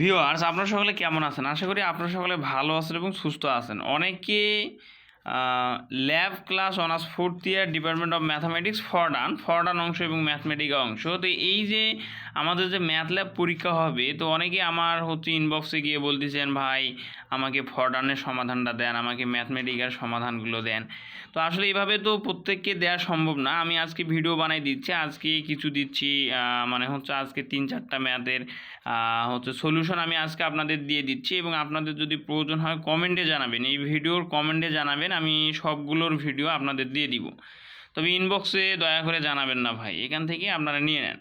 Viewers আপনারা সকলে কেমন আছেন? আশা করি আপনারা সকলে ভালো আছেন এবং সুস্থ আছেন। অনেকে lab class honours fourth year department of mathematics ফরডান ফরডান অংশ এবং ম্যাথমেটিক্স অংশ। তো এই যে আমাদের যে ম্যাথ ল্যাব পরীক্ষা হবে, তো অনেকে আমার হচ্ছে ইনবক্সে গিয়ে বলতেছেন, ভাই, আমাকে ফরডানের সমাধানটা দেন, আমাকে ম্যাথমেটিক্যাল সমাধানগুলো দেন। তো আসলে এইভাবে তো প্রত্যেককে দেওয়া সম্ভব না। আমি আজকে ভিডিও বানাই দিচ্ছি, আজকে কিছু দিচ্ছি মানে হচ্ছে আজকে তিন চারটা ম্যাথের হচ্ছে সলিউশন আমি আজকে আপনাদের দিয়ে দিচ্ছি এবং আপনাদের যদি প্রয়োজন হয় কমেন্টে জানাবেন। এই ভিডিওর কমেন্টে জানাবেন আমি সবগুলোর ভিডিও আপনাদের দিয়ে দিব। তবে ইনবক্সে দয়া করে জানাবেন না ভাই, এখান থেকে আপনারা নিয়ে নেন।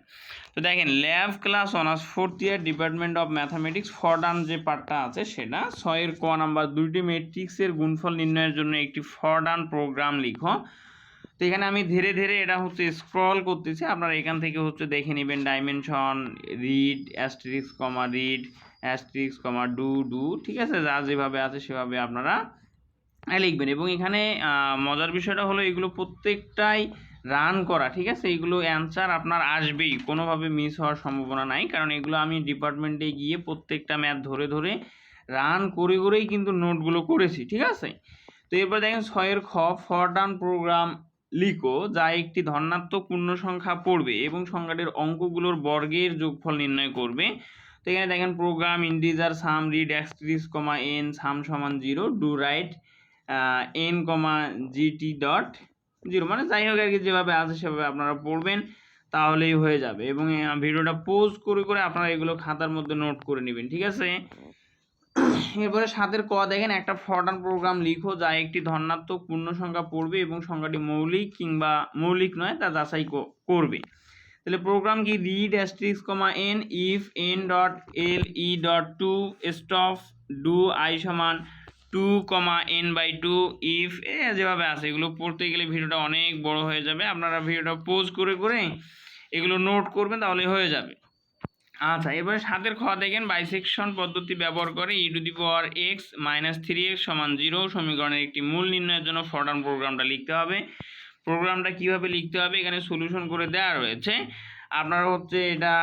তো দেখেন, lab class honours fourth year department of mathematics ফরডান যে পার্টটা আছে সেটা, ছয়ের ক নাম্বার দুইটি ম্যাট্রিক্সের গুণফল নির্ণয়ের জন্য একটি ফর্ডান প্রোগ্রাম লিখো। তো এখানে আমি ধীরে ধীরে এটা হচ্ছে স্ক্রল করতেছি, আপনারা এখান থেকে হচ্ছে দেখে নেবেন dimension read asterisk comma read asterisk comma do do ঠিক আছে? যা যেভাবে আছে সেভাবে আপনারা লিখবেন। এবং এখানে মজার বিষয়টা হলো এগুলো প্রত্যেকটাই রান করা, ঠিক আছে? এগুলো অ্যান্সার আপনার আসবেই। কোনোভাবে মিস হওয়ার সম্ভাবনা নাই, কারণ এগুলো আমি ডিপার্টমেন্টে গিয়ে প্রত্যেকটা ম্যাথ ধরে ধরে রান করে করেই কিন্তু নোটগুলো করেছি, ঠিক আছে? তো এরপর দেখেন, ছয়ের খ ফরডান প্রোগ্রাম লিখো, যা একটি ধনাত্মক পূর্ণ সংখ্যা পড়বে এবং সংখ্যাটির অঙ্কগুলোর বর্গের যোগফল নির্ণয় করবে। তো এখানে দেখেন program ইন্ডিজার sum read এক্সট্রিস comma N sum সমান zero do write n comma GT dot zero মানে যাই হোক আর কি, যেভাবে আছে সেভাবে আপনারা পড়বেন, তাহলেই হয়ে যাবে। এবং ভিডিওটা পোজ করে করে আপনারা এগুলো খাতার মধ্যে নোট করে নেবেন, ঠিক আছে? এরপরে সাতের ক, দেখেন একটা ফরডান প্রোগ্রাম লিখো, যা একটি ধনাত্মক পূর্ণ সংখ্যা পড়বে এবং সংখ্যাটি মৌলিক কিংবা মৌলিক নয়, তা যাচাই করবে। তাহলে প্রোগ্রাম কি? Read asterisk comma n if n dot L E dot two stop do I সমান two comma n by two if a যেভাবে আছে, এগুলো পড়তে গেলে ভিডিওটা অনেক বড় হয়ে যাবে। আপনারা ভিডিওটা পোজ করে করে এগুলো নোট করবেন, তাহলে হয়ে যাবে। আচ্ছা এবারে সাতের খ দেখেন বাইসেকশন পদ্ধতি ব্যবহার করে e to the power x minus three x সমান জিরো সমীকরণের একটি মূল নির্ণয়ের জন্য ফরডান প্রোগ্রামটা লিখতে হবে। প্রোগ্রামটা কীভাবে লিখতে হবে? এখানে সলিউশন করে দেওয়া রয়েছে। আপনারা হচ্ছে এটা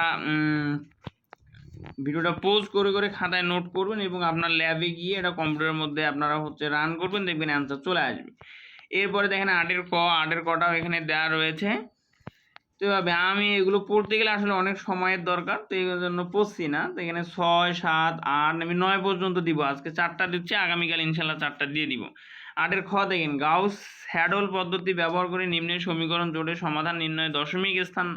ভিডিওটা পোজ করে করে খাতায় নোট করবেন এবং আপনার ল্যাবে গিয়ে এটা কম্পিউটারের মধ্যে আপনারা হচ্ছে রান করবেন, দেখবেন অ্যান্সার চলে আসবে। এরপরে দেখেন আটের ক, আটের কটাও এখানে দেওয়া রয়েছে। তো এভাবে আমি এগুলো পড়তে গেলে আসলে অনেক সময়ের দরকার, তো এই জন্য পড়ছি না। তো এখানে ছয়, সাত, আট, আমি নয় পর্যন্ত দিব। আজকে চারটা দিচ্ছি, আগামীকাল ইনশাল্লাহ চারটা দিয়ে দিব। আটের খ দেখেন, গাউস হ্যাডল পদ্ধতি ব্যবহার করে নিম্নের সমীকরণ জোটের সমাধান নির্ণয় দশমিক স্থান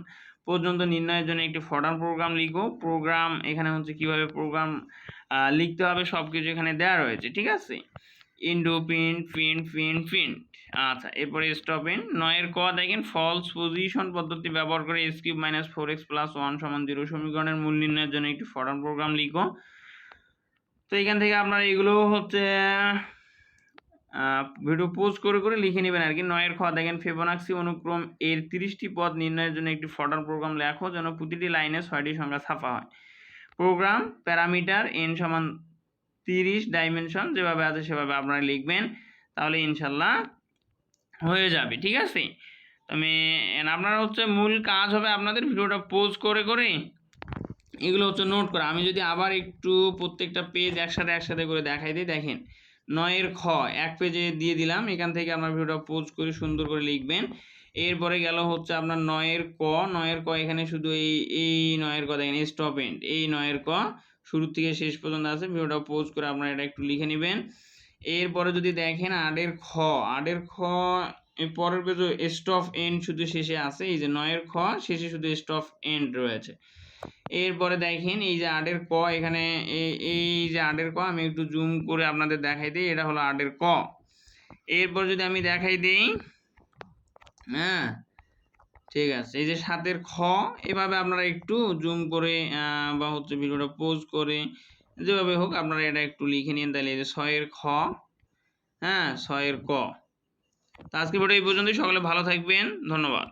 পর্যন্ত নির্ণয়ের জন্য একটি ফর্ডান প্রোগ্রাম লিখো প্রোগ্রাম এখানে হচ্ছে কীভাবে প্রোগ্রাম লিখতে হবে সব কিছু এখানে দেওয়া রয়েছে, ঠিক আছে? ইন্ডো প্রিন্ট প্রিন্ট প্রিন্ট প্রিন্ট। আচ্ছা এরপরে স্টপ ইন নয়ের ক দেখেন ফলস পজিশন পদ্ধতি ব্যবহার করে S cube minus four x plus one সমান জিরো সমীকরণের মূল নির্ণয়ের জন্য একটি ফর্ডান প্রোগ্রাম লিখো তো এখান থেকে আপনারা এগুলো হচ্ছে ভিডিও পোস্ট করে করে লিখে নেবেন আর কি। নয়ের খ, দেখেন ফেবোনাক্সি অনুক্রম এর তিরিশটি পদ নির্ণয়ের জন্য একটি ফর্ডার প্রোগ্রাম লেখো, যেন প্রতিটি লাইনে ছয়টি সংখ্যা ছাপা হয়। প্রোগ্রাম প্যারামিটার এন সমান তিরিশ ডাইমেনশন যেভাবে আছে সেভাবে আপনারা লিখবেন, তাহলে ইনশাল্লাহ হয়ে যাবে, ঠিক আছে? আমি আপনারা হচ্ছে মূল কাজ হবে আপনাদের ভিডিওটা পোস্ট করে করে এগুলো হচ্ছে নোট করা। আমি যদি আবার একটু প্রত্যেকটা পেজ একসাথে একসাথে করে দেখাই দিই, দেখেন। নয়ের খ, এক পেজে দিয়ে দিলাম। এখান থেকে আপনার ভিডিওটা পোজ করে সুন্দর করে লিখবেন। এরপরে গেল হচ্ছে আপনার নয়ের ক। নয়ের ক এখানে শুধু এই এই নয়ের ক দেখেন স্টপ এন্ড এই নয়ের ক শুরু থেকে শেষ পর্যন্ত আছে। ভিডিওটা পোজ করে আপনারা এটা একটু লিখে নেবেন। এরপরে যদি দেখেন আটের খ আটের খ পরের পেজে স্টপ এন্ড শুধু শেষে আছে। এই যে নয়ের খ, শেষে শুধু স্টপ এন্ড রয়েছে। এরপরে দেখেন এই যে আটের ক, এখানে এই যে আটের ক, আমি একটু জুম করে আপনাদের দেখাই দিই, এটা হলো আটের ক। এরপর যদি আমি দেখাই দিই হ্যাঁ ঠিক আছে, এই যে সাতের খ, এভাবে আপনারা একটু জুম করে বা হচ্ছে ভিডিওটা পোজ করে, যেভাবে হোক আপনারা এটা একটু লিখে নিন, তাহলে এই যে ছয়ের খ হ্যাঁ ছয়ের ক। তো আজকে ভিডিও এই পর্যন্তই, সকলে ভালো থাকবেন, ধন্যবাদ।